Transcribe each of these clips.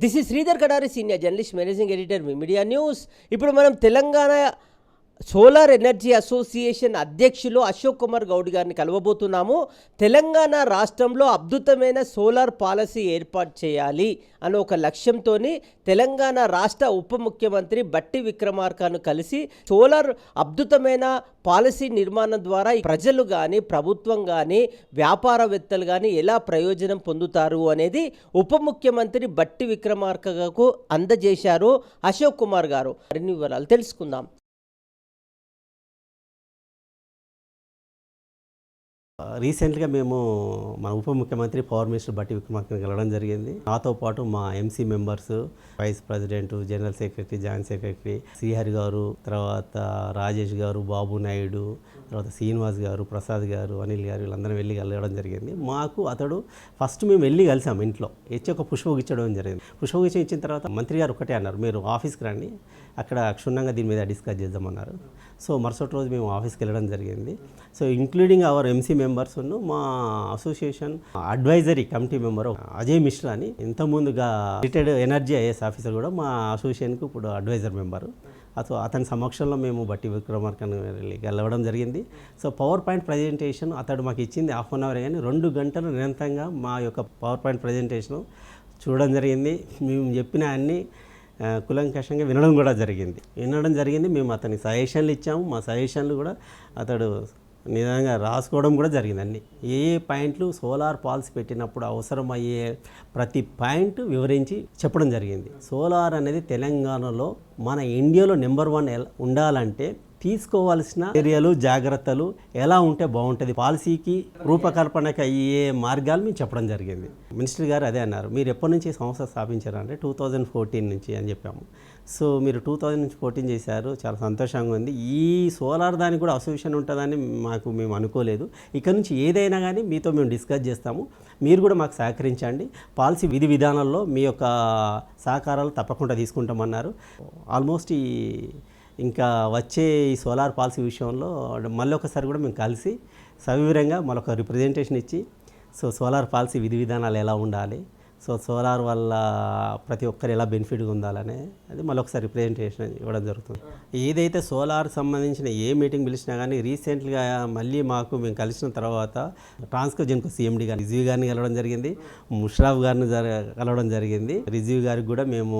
This is Sridhar Kadari senior journalist managing editor me media news. ఇప్పుడు మనం Telangana solar energy association అధ్యక్షులు అశోక్ కుమార్ గౌడ్ గారిని కలవబోతున్నాము. తెలంగాణ రాష్ట్రంలో అద్భుతమైన సోలార్ పాలసీ ఏర్పాటు చేయాలి అనే ఒక లక్ష్యంతో తెలంగాణ రాష్ట్ర ఉప ముఖ్యమంత్రి బట్టి విక్రమార్కను కలిసి సోలార్ అద్భుతమైన పాలసీ నిర్మాణం ద్వారా ప్రజలు కానీ ప్రభుత్వం కానీ వ్యాపారవేత్తలు కానీ ఎలా ప్రయోజనం పొందుతారు అనేది ఉప ముఖ్యమంత్రి బట్టి విక్రమార్కకు అందజేశారు అశోక్ కుమార్ గారు. మరిన్ని వివరాలు తెలుసుకుందాం. రీసెంట్గా మేము మన ఉప ముఖ్యమంత్రి పవర్ మినిస్టర్ బట్టి విక్రమార్కని కలవడం జరిగింది. నాతో పాటు మా MC members vice president general secretary joint secretary Srihari గారు తర్వాత రాజేష్ గారు బాబు నాయుడు తర్వాత శ్రీనివాస్ గారు ప్రసాద్ గారు అనిల్ గారు వీళ్ళందరం వెళ్ళి కలవడం జరిగింది. మాకు అతడు ఫస్ట్ మేము వెళ్ళి కలిసాం ఇంట్లో. ఇచ్చి ఒక పుష్పకు ఇచ్చడం జరిగింది. పుష్పకు ఇచ్చిన తర్వాత మంత్రి గారు ఒకటే అన్నారు మీరు ఆఫీస్కి రండి అక్కడ క్షుణ్ణంగా దీని మీద డిస్కస్ చేద్దామన్నారు. సో మరుసటి రోజు మేము ఆఫీస్కి వెళ్ళడం జరిగింది. So including our MC members మా association advisory committee member Ajay Mishra అని. ఇంతకుముందుగా రిటైర్డ్ ఎనర్జీ ఐఏఎస్ ఆఫీసర్ కూడా మా అసోసియేషన్కు ఇప్పుడు అడ్వైజర్ మెంబరు. సో అతని సమక్షంలో మేము బట్టి విక్రమార్కన్ వెళ్ళి జరిగింది. సో పవర్ పాయింట్ ప్రజెంటేషన్ అతడు మాకు ఇచ్చింది హాఫ్ అన్ అవర్ కానీ రెండు గంటలు నిరంతరంగా మా యొక్క పవర్ పాయింట్ ప్రజెంటేషన్ చూడడం జరిగింది. మేము చెప్పిన అన్ని కులంకషంగా వినడం కూడా జరిగింది. వినడం జరిగింది. మేము అతనికి సజెషన్లు ఇచ్చాము. మా సజెషన్లు కూడా అతడు నిజంగా రాసుకోవడం కూడా జరిగిందండి. ఏ ఏ పాయింట్లు సోలార్ పాల్స్ పెట్టినప్పుడు అవసరమయ్యే ప్రతి పాయింట్ వివరించి చెప్పడం జరిగింది. సోలార్ అనేది తెలంగాణలో మన ఇండియాలో నెంబర్ వన్ ఉండాలంటే తీసుకోవాల్సిన చర్యలు జాగ్రత్తలు ఎలా ఉంటే బాగుంటుంది? పాలసీకి రూపకల్పనకి అయ్యే మార్గాలు మేము చెప్పడం జరిగింది. మినిస్టర్ గారు అదే అన్నారు. మీరు ఎప్పటి నుంచి సంస్థ స్థాపించారంటే టూ థౌజండ్ ఫోర్టీన్ నుంచి అని చెప్పాము. సో మీరు టూ థౌజండ్ నుంచి ఫోర్టీన్ చేశారు. చాలా సంతోషంగా ఉంది. ఈ సోలార్ దానికి కూడా అసోసియేషన్ ఉంటుందని మాకు మేము అనుకోలేదు. ఇక్కడ నుంచి ఏదైనా కానీ మీతో మేము డిస్కస్ చేస్తాము. మీరు కూడా మాకు సహకరించండి. పాలసీ విధి విధానాల్లో మీ యొక్క సహకారాలు తప్పకుండా తీసుకుంటామన్నారు. ఆల్మోస్ట్ ఈ ఇంకా వచ్చే ఈ సోలార్ పాలసీ విషయంలో మళ్ళీ ఒకసారి కూడా మేము కలిసి సవివరంగా మరొక రిప్రజెంటేషన్ ఇచ్చి సో సోలార్ పాలసీ విధి విధానాలు ఎలా ఉండాలి సో సోలార్ వల్ల ప్రతి ఒక్కరు ఎలా బెనిఫిట్గా ఉండాలనే అది మళ్ళీ ఒకసారి రిప్రజెంటేషన్ ఇవ్వడం జరుగుతుంది. ఏదైతే సోలార్ సంబంధించిన ఏ మీటింగ్ పిలిచినా కానీ రీసెంట్గా మళ్ళీ మాకు మేము కలిసిన తర్వాత ట్రాన్స్కో జెన్కో సీఎండీ గారిని రిజీవ్ గారిని కలవడం జరిగింది ముషరాఫ్ గారిని కలవడం జరిగింది. రిజీవ్ గారికి కూడా మేము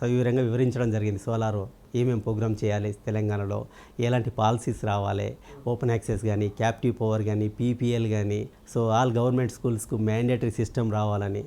సవివరంగా వివరించడం జరిగింది సోలార్ ఏమేమి ప్రోగ్రామ్ చేయాలి తెలంగాణలో ఎలాంటి పాలసీస్ రావాలి ఓపెన్ యాక్సెస్ కానీ క్యాప్టివ్ పవర్ కానీ పీపీఎల్ కానీ సో ఆల్ గవర్నమెంట్ స్కూల్స్కు మ్యాండేటరీ సిస్టమ్ రావాలని.